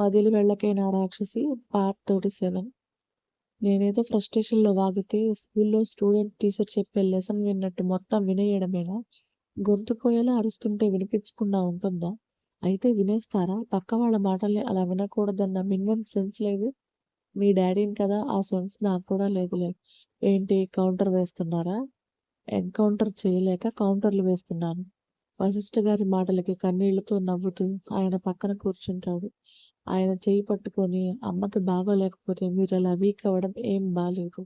వదిలి వెళ్ళకే రాక్షసి part thirty seven నేనేదో ఫ్రస్ట్రేషన్లో వాగితే స్కూల్లో స్టూడెంట్ టీచర్ చెప్పే లెసన్ విన్నట్టు మొత్తం వినేయడమేనా? గొంతు పోయేలా అరుస్తుంటే వినిపించకుండా ఉంటుందా? అయితే వినేస్తారా? పక్క వాళ్ళ మాటల్ని అలా వినకూడదన్న మినిమం సెన్స్ లేదు. మీ డాడీని కదా ఆ సెన్స్ నాకు కూడా లేదులే. ఏంటి కౌంటర్ వేస్తున్నారా? ఎన్కౌంటర్ చేయలేక కౌంటర్లు వేస్తున్నాను. వశిష్ఠ గారి మాటలకి కన్నీళ్ళతో నవ్వుతూ ఆయన పక్కన కూర్చుంటాడు. ఆయన చేయి పట్టుకొని అమ్మకి బాగోలేకపోతే మీరు అలా వీక్ అవ్వడం ఏం బాలేదు.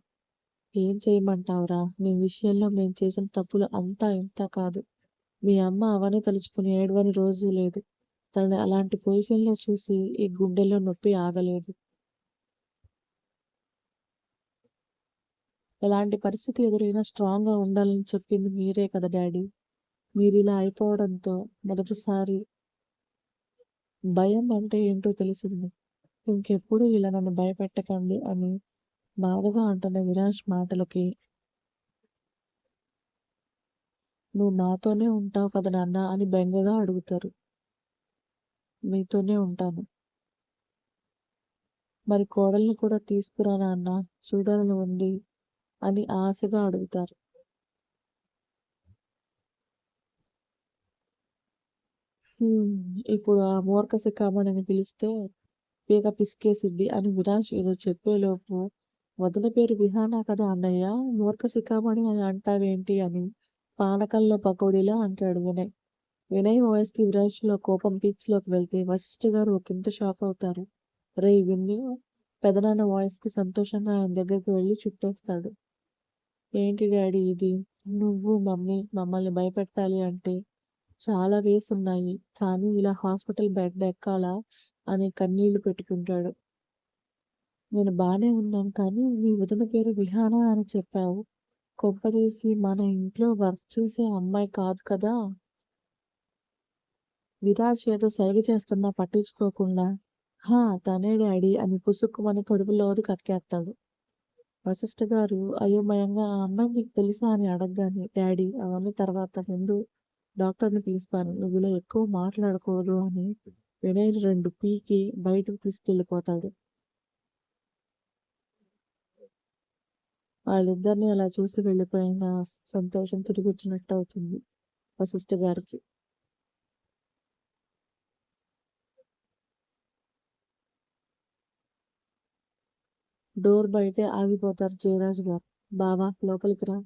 ఏం చేయమంటావురా? నీ విషయంలో మేము చేసిన తప్పులు అంతా ఇంత కాదు. మీ అమ్మ అవని తలుచుకుని ఏడవని రోజు లేదు. తనని అలాంటి పొజిషన్లో చూసి ఈ గుండెల్లో నొప్పి ఆగలేదు. ఎలాంటి పరిస్థితి ఎదురైనా స్ట్రాంగ్గా ఉండాలని చెప్పింది మీరే కదా డాడీ. మీరు ఇలా అయిపోవడంతో మొదటిసారి భయం అంటే ఏంటో తెలిసింది. ఇంకెప్పుడు ఇలా నన్ను భయపెట్టకండి అని బాధగా అంటున్న విరాజ్ మాటలకి నువ్వు నాతోనే ఉంటావు కదా నాన్న అని బెంగగా అడుగుతారు. మీతోనే ఉంటాను. మరి కోడల్ని కూడా తీసుకురా నాన్న చూడాలని ఉంది అని ఆశగా అడుగుతారు. ఇప్పుడు ఆ మూర్ఖ శిఖామణిని పిలిస్తే పీక పిసికేసిద్ది అని విరాజ్ ఏదో చెప్పేలోపు వదిన పేరు విహానా కదా అన్నయ్య? మూర్ఖ శిఖామణి అని అంటావేంటి అని పానకంలో పకోడీలా అంటాడు వినయ్. వినయ్ వాయిస్కి విరాజ్లో కోపం పీక్స్లోకి వెళ్తే వశిష్ఠ గారు ఒకంత షాక్ అవుతారు. రే విన్ని పెదనాన్న వాయిస్కి సంతోషంగా ఆయన దగ్గరికి వెళ్ళి చుట్టేస్తాడు. ఏంటి డాడీ ఇది? నువ్వు మమ్మీ మమ్మల్ని భయపెట్టాలి అంటే చాలా వేస్ ఉన్నాయి. కానీ ఇలా హాస్పిటల్ బెడ్ ఎక్కాలా అని కన్నీళ్ళు పెట్టుకుంటాడు. నేను బాగానే ఉన్నాను కానీ మీ వదిన పేరు విహానా అని చెప్పావు. కొంపదీసి మన ఇంట్లో వర్క్ చేసే అమ్మాయి కాదు కదా? విరాజ్ ఏదో సైగ చేస్తున్నా పట్టించుకోకుండా హా తనే డాడీ అని పుసుక్కుమని కడుపులోది కక్కేస్తాడు. వశిష్ఠ గారు అయోమయంగా ఆ అమ్మాయి మీకు తెలుసా? అని అడగగానే డాడీ అవన్నీ తర్వాత ముందు డాక్టర్ని పిలుస్తాను నువ్వు ఇలా ఎక్కువ మాట్లాడకూడదు అని వినయ్ రెండు పీకి బయటకు తీసుకెళ్ళిపోతాడు. వాళ్ళిద్దరిని అలా చూసి వెళ్ళిపోయిన సంతోషం తిరిగి వచ్చినట్టు అవుతుంది వశిష్ఠ గారికి. డోర్ బయటే ఆగిపోతారు జయరాజు గారు. బావా లోపలికి రా.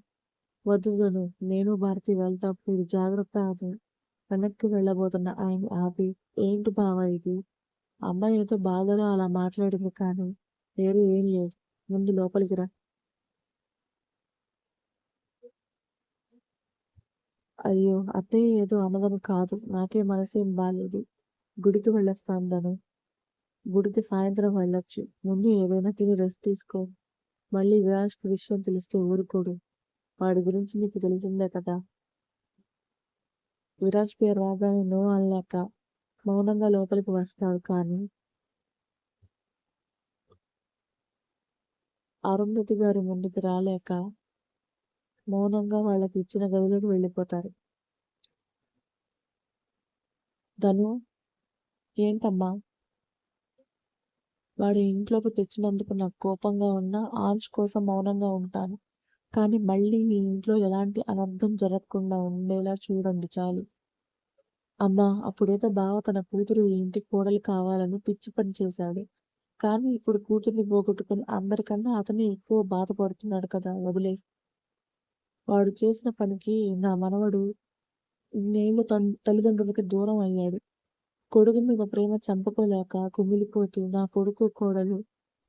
వద్దును నేను భారతి వెళ్తాం మీరు జాగ్రత్త అని. వెనక్కి వెళ్ళబోతున్న ఆయన ఆపి ఏంటి బావ ఇది? అమ్మాయి ఏదో బాధలో అలా మాట్లాడింది కానీ వేరే ఏం లేదు. ముందు లోపలికి రా. అయ్యో అత్తయ్య ఏదో అన్నదని కాదు. నాకే మనసేం బాలేదు. గుడికి వెళ్ళొస్తాను తను గుడికి సాయంత్రం వెళ్ళొచ్చు. ముందు ఏదైనా తిని రెస్ట్ తీసుకో. మళ్ళీ విరాజ్కి విషయం తెలిస్తే ఊరుకోడు. వాడి గురించి నీకు తెలిసిందే కదా. విరాజ్ పేరు రాగానే నో అనలేక మౌనంగా లోపలికి వస్తాడు కానీ అరుంధతి గారి ముందుకు రాలేక మౌనంగా వాళ్ళకి ఇచ్చిన గదిలోకి వెళ్ళిపోతారు ధను ఏంటమ్మా? వాడి ఇంట్లోకి తెచ్చినందుకు నాకు కోపంగా ఉన్నా ఆంష్ కోసం మౌనంగా ఉంటాను. కానీ మళ్ళీ మీ ఇంట్లో ఎలాంటి అనర్థం జరగకుండా ఉండేలా చూడండి చాలు. అమ్మా అప్పుడేదో బావ తన కూతురు ఈ ఇంటి కోడలు కావాలని పిచ్చి పని చేశాడు. కానీ ఇప్పుడు కూతుర్ని పోగొట్టుకుని అందరికన్నా అతనే ఎక్కువ బాధపడుతున్నాడు కదా వదిలే. వాడు చేసిన పనికి నా మనవడు నేను తల్లిదండ్రులకి దూరం అయ్యాడు. కొడుకు మీద ప్రేమ చంపకోలేక కుమిలిపోతూ నా కొడుకు కోడలు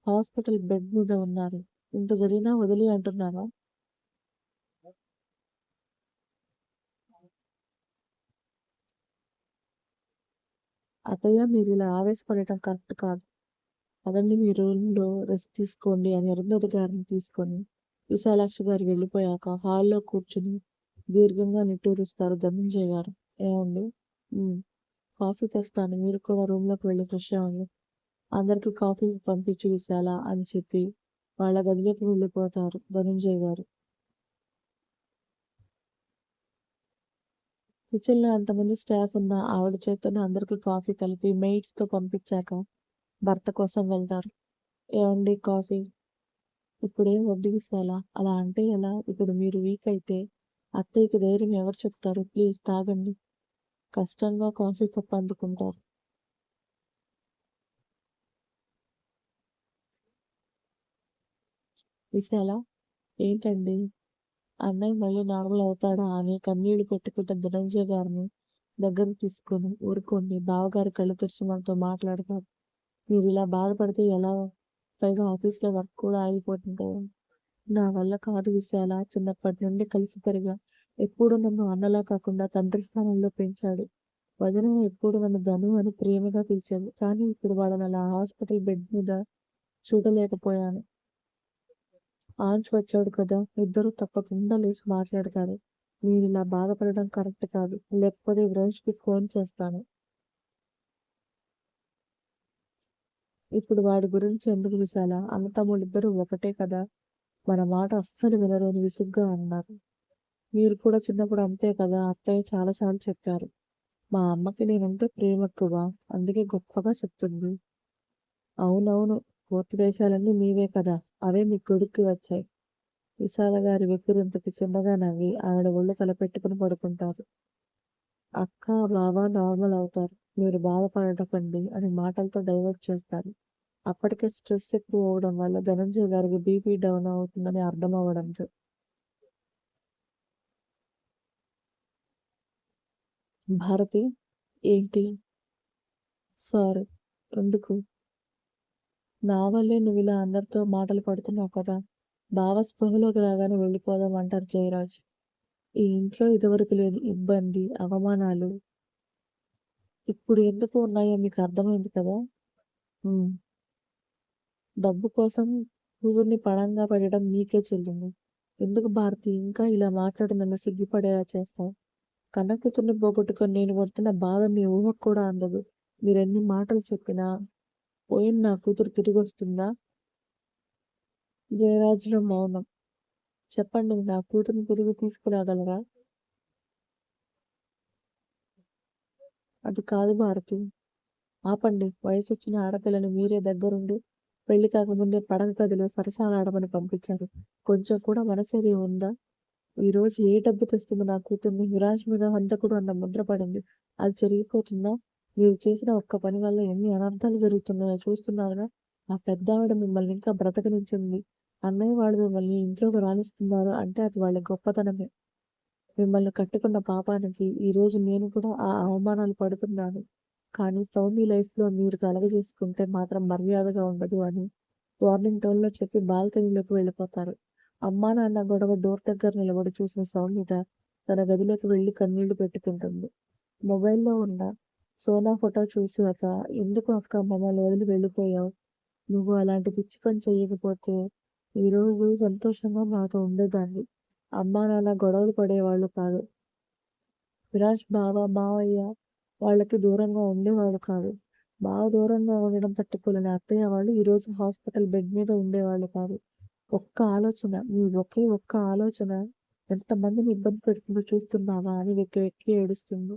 హాస్పిటల్ బెడ్ మీద ఉన్నారు. ఇంత జరిగినా వదిలి అంటున్నారా అతయ్య మీరు ఇలా ఆవేశపడటం కరెక్ట్ కాదు. అదండి మీ రూమ్లో రెస్ట్ తీసుకోండి అని అరుంధతి గారిని తీసుకొని విశాలాక్షి గారు వెళ్ళిపోయాక హాల్లో కూర్చుని దీర్ఘంగా నిట్టూరుస్తారు ధనంజయ్ గారు. ఏమండి? కాఫీ తెస్తాను. మీరు కూడా రూమ్లోకి వెళ్ళి ఫ్రెష్ అవ్వండి. అందరికీ కాఫీ పంపించి విశాల అని చెప్పి వాళ్ళ గదిలోకి వెళ్ళిపోతారు ధనుంజయ్ గారు. కిచెన్లో అంతమంది స్టాఫ్ ఉన్న ఆవిడ చేతితోనే అందరికీ కాఫీ కలిపి మెయిట్స్తో పంపించాక భర్త కోసం వెళ్తారు. ఏమండి కాఫీ? ఇప్పుడేం వద్దు అలా అంటే ఎలా? ఇప్పుడు మీరు వీక్ అయితే అత్తయ్యకి ధైర్యం ఎవరు చెప్తారు? ప్లీజ్ తాగండి. కష్టంగా కాఫీ కప్ అందుకుంటారు. విశాల ఏంటండి? అన్నయ్య మళ్ళీ నార్మల్ అవుతాడా అని కన్నీళ్ళు పెట్టుకుంటే ధనంజయ గారిని దగ్గరకు తీసుకొని ఊరుకోండి బావగారు కళ్ళు తెరిచి మనతో మాట్లాడతారు. మీరు ఇలా బాధపడితే ఎలా? పైగా ఆఫీస్లో వర్క్ కూడా ఆగిపోతుంది కదా నా వల్ల కాదు విశాల. చిన్నప్పటి నుండి కలిసి పెరిగా ఎప్పుడు నన్ను అన్నలా కాకుండా తండ్రి స్థానంలో పెంచాడు. వదిన ఎప్పుడు నన్ను ధను అని ప్రేమగా పిలిచేది. కానీ ఇప్పుడు వాళ్ళని అలా హాస్పిటల్ బెడ్ మీద చూడలేకపోయాను. ఆంచ్ వచ్చాడు కదా. ఇద్దరు తప్పకుండా లేచి మాట్లాడతారు. మీరు ఇలా బాధపడడం కరెక్ట్ కాదు. లేకపోతే కి ఫోన్ చేస్తాను. ఇప్పుడు వాడి గురించి ఎందుకు విశాల? అన్న తమ్ముళ్ళిద్దరూ ఒకటే కదా. మన మాట అస్సలు వినరు అని విసుగ్గా అన్నారు. మీరు కూడా చిన్నప్పుడు అంతే కదా? అత్తయ్య చాలాసార్లు చెప్పారు. మా అమ్మకి నేనంటే ప్రేమ ఎక్కువ. అందుకే గొప్పగా చెప్తుంది. అవునవును. పూర్తి దేశాలన్నీ మీవే కదా. అవే మీ కొడుక్కి వచ్చాయి. విశాల గారి వెక్కిరింతకి చిన్నగా నవ్వి ఆవిడ ఒళ్ళు తలపెట్టుకుని పడుకుంటారు. అక్క బావ నార్మల్ అవుతారు. మీరు బాధపడకండి అని మాటలతో డైవర్ట్ చేస్తారు. అప్పటికే స్ట్రెస్ ఎక్కువ అవడం వల్ల ధనంజయ గారికి బీపీ డౌన్ అవుతుందని అర్థం అవ్వడంతో. భారతి ఏంటి? సారీ ఎందుకు? నా వల్లే నువ్వు ఇలా అందరితో మాటలు పడుతున్నావు కదా. బావ స్పృహలోకి రాగానే వెళ్ళిపోదాం అంటారు జయరాజ్. ఈ ఇంట్లో ఇదివరకు లేని ఇబ్బంది అవమానాలు ఇప్పుడు ఎందుకు ఉన్నాయో మీకు అర్థమైంది కదా? డబ్బు కోసం కూతుర్ని పణంగా పెట్టడం మీకే చెల్లింది. ఎందుకు భారతి ఇంకా ఇలా మాట్లాడి నన్ను సిగ్గుపడేలా చేస్తావు? కన్న కూతుర్ని పోగొట్టుకొని నేను పడుతున్న బాధ మీ ఊహకు కూడా అందదు. మీరెన్ని మాటలు చెప్పినా పోయిన నా కూతురు తిరిగి వస్తుందా? జయరాజులో మౌనం. చెప్పండి నా కూతురుని తిరిగి తీసుకురాగలరా? అది కాదు భారతి ఆపండి వయసు వచ్చిన ఆడపిల్లని మీరే దగ్గరుండి పెళ్ళి కాకముందే పడక గదిలో సరసాలాడమని పంపించారు. కొంచెం కూడా మనసేది ఉందా? ఈ రోజు ఏ డబ్బు తెస్తుందో నా కూతుర్ని? విరాజ్ మీద హంతకుడు అన్న ముద్ర పడింది. అది జరిగిపోతుందా మీరు చేసిన ఒక్క పని వల్ల ఎన్ని అనర్థాలు జరుగుతున్నాయో చూస్తున్నారుగా ఆ పెద్ద ఆవిడ మిమ్మల్ని ఇంకా బ్రతకనించింది అన్నయ్య వాడు మిమ్మల్ని ఇంట్లోకి రాణిస్తున్నారు అంటే అది వాళ్ళ గొప్పతనమే. మిమ్మల్ని కట్టుకున్న పాపానికి ఈరోజు నేను కూడా ఆ అవమానాలు పడుతున్నాను. కానీ సౌమి లైఫ్లో మీరు కలగజేసుకుంటే మాత్రం మర్యాదగా ఉండదు అని వార్నింగ్ టోన్లో చెప్పి బాల్కనీలోకి వెళ్ళిపోతారు. అమ్మా నాన్న గొడవ డోర్ దగ్గర నిలబడి చూసిన సౌమ్యత తన గదిలోకి వెళ్ళి కన్నీళ్ళు పెట్టుకుంటుంది. మొబైల్లో ఉన్న సోనా ఫోటో చూసి ఒక ఎందుకు అక్క మమ్మల్ని వదిలి వెళ్ళిపోయావు? నువ్వు అలాంటి పిచ్చి పని చేయకపోతే ఈరోజు సంతోషంగా మాతో ఉండేదాన్ని. అమ్మా నాన్న గొడవలు పడేవాళ్ళు కాదు. విరాజ్ బావ బావయ్య వాళ్ళకి దూరంగా ఉండేవాళ్ళు కాదు. బాగా దూరంగా ఉండడం తట్టుకోలేని అత్తయ్య వాళ్ళు ఈరోజు హాస్పిటల్ బెడ్ మీద ఉండేవాళ్ళు కాదు. ఒక్క ఆలోచన మీ ఒకే ఒక్క ఆలోచన ఎంతమందిని ఇబ్బంది పెడుతుందో చూస్తున్నావా అని వెక్కి వెక్కి ఏడుస్తుంది.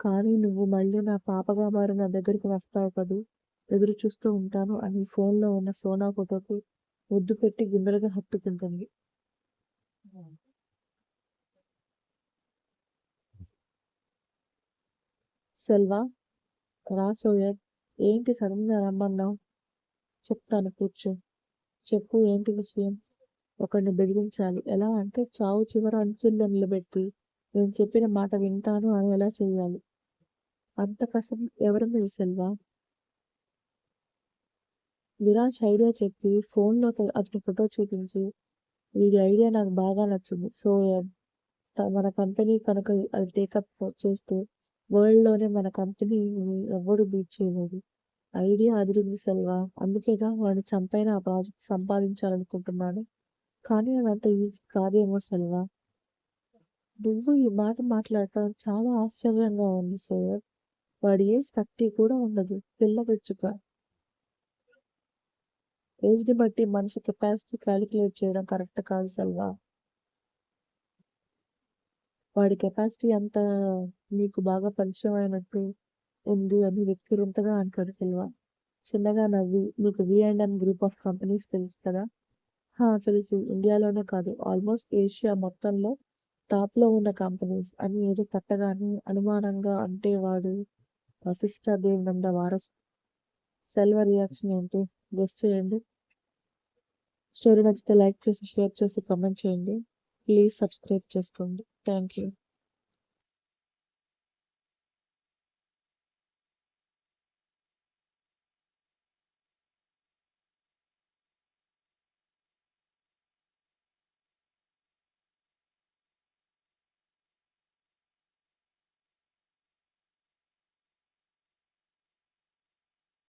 కానీ నువ్వు మళ్ళీ నా పాపగా మారి నా దగ్గరికి వస్తావు కదూ? ఎదురు చూస్తూ ఉంటాను. అని ఫోన్లో ఉన్న సోనా ఫోటోకు ముద్దు పెట్టి గుండెలుగా హత్తుకుంటుంది. సెల్వా రా సోయర్ ఏంటి సడన్గా రమ్మన్నావు? చెప్తాను కూర్చో. చెప్పు ఏంటి విషయం? ఒకరిని బెదిరించాలి. ఎలా అంటే చావు చివర అంచుల్లో నిలబెట్టి. నేను చెప్పిన మాట వింటాను అని ఎలా చేయాలి అంత కష్టం ఎవరన్నా మీద విరాజ్ ఐడియా చెప్పి ఫోన్లో అతని ఫోటో చూపించి. వీడి ఐడియా నాకు బాగా నచ్చింది. సో మన కంపెనీ కనుక అది టేకప్ చేస్తే వరల్డ్లోనే మన కంపెనీ ఎవరు బీట్ చేయలేదు. ఐడియా అదిరింది సెల్వా అందుకేగా వాడిని చంపైన ఆ ప్రాజెక్ట్ సంపాదించాలనుకుంటున్నాను. కానీ అదంత ఈజీ కాదేమో సెల్వా నువ్వు ఈ మాట మాట్లాడటం చాలా ఆశ్చర్యంగా ఉంది సోయర్ వాడి ఏజ్ థర్టీ కూడా ఉండదు పిల్ల పెచ్చుక. ఏజ్ని బట్టి మనిషి కెపాసిటీ క్యాలిక్యులేట్ చేయడం కరెక్ట్ కాదు సెల్వా. వాడి కెపాసిటీ అంత మీకు బాగా పరిచయం అయినట్టు ఉంది అని వ్యక్తిరంతగా అంటాడు సెల్వా. చిన్నగా నవ్వి మీకు V and and group of companies తెలుసు కదా? హా తెలుసు. ఇండియాలోనే కాదు. ఆల్మోస్ట్ ఏషియా మొత్తంలో టాప్లో ఉన్న కంపెనీస్ అని ఏదో తట్టగానే అనుమానంగా అంటే వాడు వశిష్ఠ దేవనంద వారస్. సెల్వ రియాక్షన్ ఏంటి? గెస్ట్ చేయండి. స్టోరీ నచ్చితే లైక్ చేసి షేర్ చేసి కమెంట్ చేయండి. ప్లీజ్ సబ్స్క్రైబ్ చేసుకోండి. Thank you